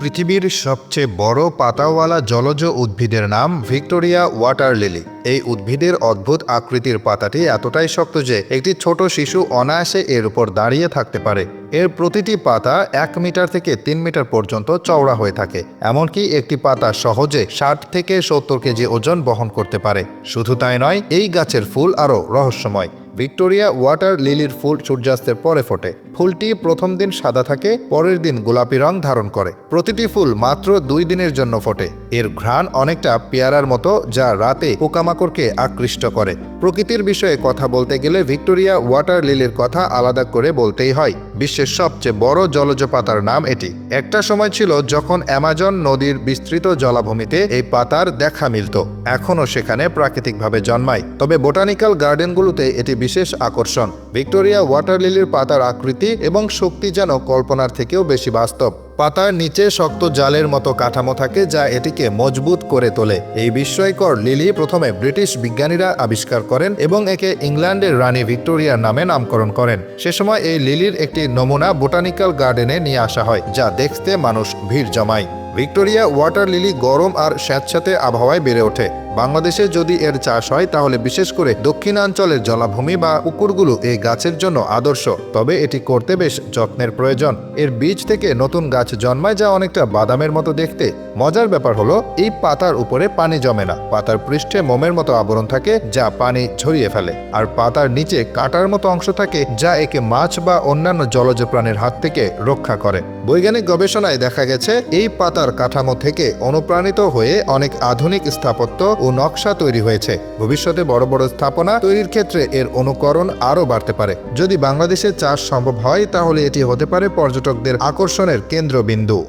পৃথিবীর সবচেয়ে বড় পাতাওয়ালা জলজ উদ্ভিদের নাম ভিক্টোরিয়া ওয়াটার লিলি। এই উদ্ভিদের অদ্ভুত আকৃতির পাতাটি এতটাই শক্ত যে একটি ছোট শিশু অনায়াসে এর উপর দাঁড়িয়ে থাকতে পারে। এর প্রতিটি পাতা এক মিটার থেকে তিন মিটার পর্যন্ত চওড়া হয়ে থাকে, এমনকি একটি পাতা সহজে ষাট থেকে সত্তর কেজি ওজন বহন করতে পারে। শুধু তাই নয়, এই গাছের ফুল আরও রহস্যময়। ভিক্টোরিয়া ওয়াটার লিলির ফুল সূর্যাস্তের পরে ফোটে। ফুলটি প্রথম দিন সাদা থাকে, পরের দিন গোলাপি রং ধারণ করে। প্রতিটি ফুল মাত্র দুই দিনের জন্য ফোটে। এর ঘ্রাণ অনেকটা পেয়ারার মতো, যা রাতে পোকামাকড়কে আকৃষ্ট করে। প্রকৃতির বিষয়ে কথা বলতে গেলে ভিক্টোরিয়া ওয়াটার লিলির কথা আলাদা করে বলতেই হয়। বিশ্বের সবচেয়ে বড় জলজ পাতার নাম এটি। একটা সময় ছিল যখন অ্যামাজন নদীর বিস্তৃত জলাভূমিতে এই পাতার দেখা মিলত। এখনও সেখানে প্রাকৃতিকভাবে জন্মায়। তবে বোটানিক্যাল গার্ডেনগুলোতে এটি বিশেষ আকর্ষণ। ভিক্টোরিয়া ওয়াটার লিলির পাতার আকৃতি এবং শক্তি যেন কল্পনার থেকেও বেশি বাস্তব। পাতার নিচে শক্ত জালের মতো কাঠামো থাকে যা এটিকে মজবুত করে তোলে। এই বিস্ময়কর লিলি প্রথমে ব্রিটিশ বিজ্ঞানীরা আবিষ্কার করেন এবং একে ইংল্যান্ডের রানী ভিক্টোরিয়ার নামে নামকরণ করেন। সে সময় এই লিলির একটি নমুনা বোটানিক্যাল গার্ডেনে নিয়ে আসা হয়, যা দেখতে মানুষ ভিড় জমায়। ভিক্টোরিয়া ওয়াটার লিলি গরম আর স্যাঁতস্যাঁতে আবহাওয়ায় বেড়ে ওঠে। বাংলাদেশে যদি এর চাষ হয়, তাহলে বিশেষ করে দক্ষিণাঞ্চলের জলাভূমি বা পুকুরগুলো এই গাছের জন্য আদর্শ। তবে এটি করতে বেশ যত্নের প্রয়োজন। এর বীজ থেকে নতুন গাছ জন্মায় যা অনেকটা বাদামের মতো দেখতে। মজার ব্যাপার হলো, এই পাতার উপরে পানি জমে না। পাতার পৃষ্ঠে মোমের মতো আবরণ থাকে যা পানি ছড়িয়ে ফেলে। আর পাতার নিচে কাটার মতো অংশ থাকে যা একে মাছ বা অন্যান্য জলজ প্রাণীর হাত থেকে রক্ষা করে। বৈজ্ঞানিক গবেষণায় দেখা গেছে, এই পাতার কাঠামো থেকে অনুপ্রাণিত হয়ে অনেক আধুনিক স্থাপত্য ও নকশা তৈরি হয়েছে। ভবিষ্যতে বড় বড় স্থাপনা তৈরির ক্ষেত্রে এর অনুকরণ আরও বাড়তে পারে। যদি বাংলাদেশে চাষ সম্ভব হয়, তাহলে এটি হতে পারে পর্যটকদের আকর্ষণের কেন্দ্রবিন্দু।